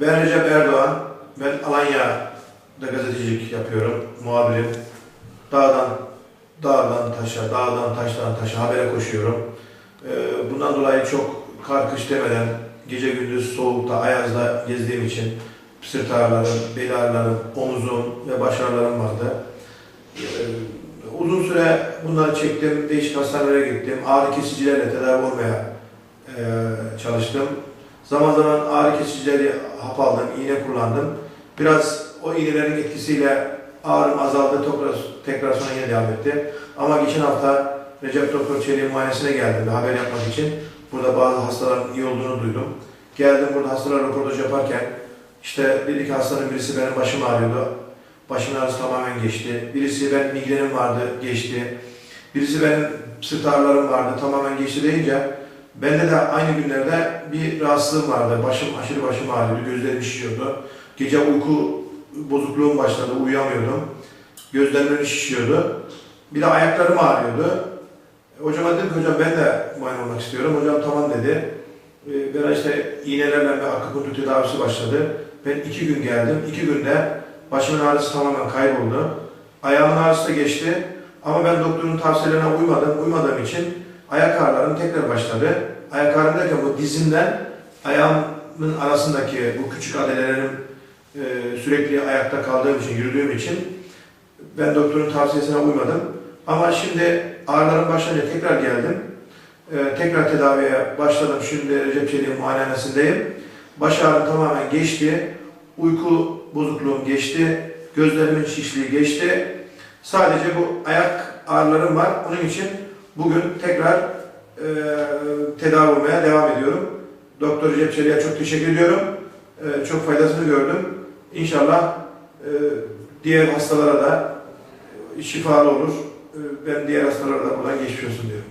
Ben Recep Erdoğan. Ben Alanya'da gazetecilik yapıyorum. Muhabirim. Dağdan, dağdan taşa, dağdan taştan taşa habere koşuyorum. Ee, bundan dolayı çok kar kış demeden gece gündüz soğukta, ayazda gezdiğim için sırt ağrılarım, bel ağrılarım, omuzum ve baş ağrılarım vardı. Ee, uzun süre bunları çektim, değişik hastanelere gittim. Ağrı kesicilerle tedavi olmaya e, çalıştım. Zaman zaman ağrı kesicileri hap aldım, iğne kullandım. Biraz o iğnelerin etkisiyle ağrım azaldı, tekrar, tekrar sonra yine devam etti. Ama geçen hafta Recep Doktor Çelik'in muayenesine geldim haber yapmak için. Burada bazı hastaların iyi olduğunu duydum. Geldim burada hastalar röportaj yaparken işte dedi ki hastanın birisi benim başım ağrıyordu. Başımın ağrısı tamamen geçti. Birisi ben migrenim vardı, geçti. Birisi benim sırt ağrılarım vardı, tamamen geçti deyince bende de aynı günlerde bir rahatsızlığım vardı. Başım, aşırı başım ağrıyordu, gözlerim şişiyordu. Gece uyku bozukluğum başladı, uyuyamıyordum. Gözlerimin şişiyordu. Bir de ayaklarım ağrıyordu. Hocama dedim ki hocam ben de muayene olmak istiyorum. Hocam tamam dedi. Ee, Ben işte iğnelerle ve akupunktur tedavisi başladı. Ben iki gün geldim. İki günde başımın ağrısı tamamen kayboldu. Ayağımın ağrısı da geçti. Ama ben doktorun tavsiyelerine uymadım. Uymadığım için ayak ağrılarım tekrar başladı. Ayak ağrım derken bu dizimden ayağımın arasındaki bu küçük adalelerim e, sürekli ayakta kaldığım için, yürüdüğüm için ben doktorun tavsiyesine uymadım. Ama şimdi ağrılarım başlayınca tekrar geldim. Ee, tekrar tedaviye başladım. Şimdi Recep Çelik'in muayenehanesindeyim. Baş ağrım tamamen geçti. Uyku bozukluğum geçti. Gözlerimin şişliği geçti. Sadece bu ayak ağrılarım var. Onun için bugün tekrar e, tedavi olmaya devam ediyorum. Doktor Recep Çelik'e çok teşekkür ediyorum. E, çok faydasını gördüm. İnşallah e, diğer hastalara da şifalı olur. E, Ben diğer hastalara da buradan geçmiş diyorum.